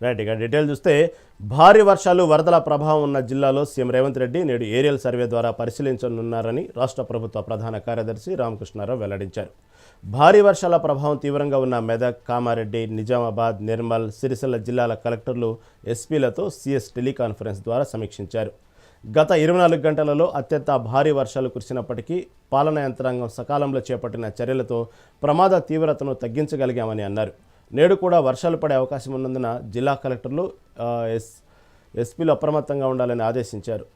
Right ఇక detail చూస్తే భారీ వర్షాలు వరదల ప్రభావం ఉన్న జిల్లాలో సీఎం రేవంత్ రెడ్డి నేడు ఏరియల్ సర్వే ద్వారా పరిశీలించనున్నారని రాష్ట్ర ప్రభుత్వ ప్రధాన కార్యదర్శి రామకృష్ణారావు వెల్లడించారు. భారీ వర్షాల ప్రభావం తీవ్రంగా ఉన్న మెదక్ కామారెడ్డి నిజామాబాద్ నిర్మల్ సిరిసిల్ల జిల్లాల కలెక్టర్లు ఎస్పీలతో సీఎస్ టెలికాన్ఫరెన్స్ ద్వారా సమీక్షించారు. గత ఇరవై నాలుగు గంటలలో అత్యంత భారీ వర్షాలు కురిసినప్పటికీ పాలనా యంత్రాంగం సకాలంలో చేపట్టిన చర్యలతో ప్రమాద తీవ్రతను తగ్గించగలిగామని అన్నారు. నేడు కూడా వర్షాలు పడే అవకాశం ఉన్నందున జిల్లా కలెక్టర్లు ఎస్ ఎస్పీలు అప్రమత్తంగా ఉండాలని ఆదేశించారు.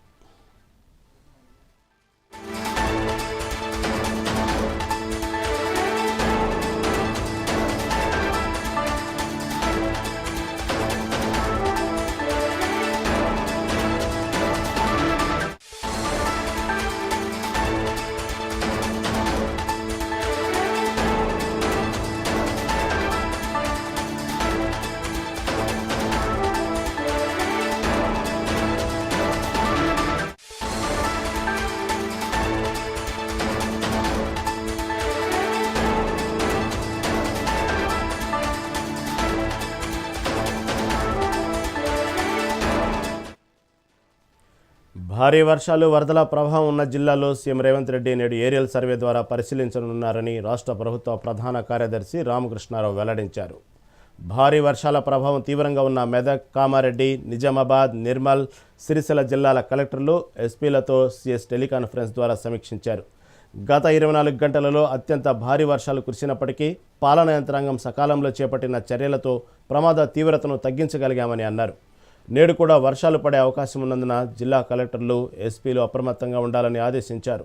భారీ వర్షాలు వరదల ప్రభావం ఉన్న జిల్లాలో సీఎం రేవంత్ రెడ్డి నేడు ఏరియల్ సర్వే ద్వారా పరిశీలించనున్నారని రాష్ట్ర ప్రభుత్వ ప్రధాన కార్యదర్శి రామకృష్ణారావు వెల్లడించారు. భారీ వర్షాల ప్రభావం తీవ్రంగా ఉన్న మెదక్ కామారెడ్డి నిజామాబాద్ నిర్మల్ సిరిసిల్ల జిల్లాల కలెక్టర్లు ఎస్పీలతో సీఎస్ టెలికాన్ఫరెన్స్ ద్వారా సమీక్షించారు. గత ఇరవై నాలుగు గంటలలో అత్యంత భారీ వర్షాలు కురిసినప్పటికీ పాలనా యంత్రాంగం సకాలంలో చేపట్టిన చర్యలతో ప్రమాద తీవ్రతను తగ్గించగలిగామని అన్నారు. నేడు కూడా వర్షాలు పడే అవకాశం ఉన్నందున జిల్లా కలెక్టర్లు ఎస్పీలు అప్రమత్తంగా ఉండాలని ఆదేశించారు.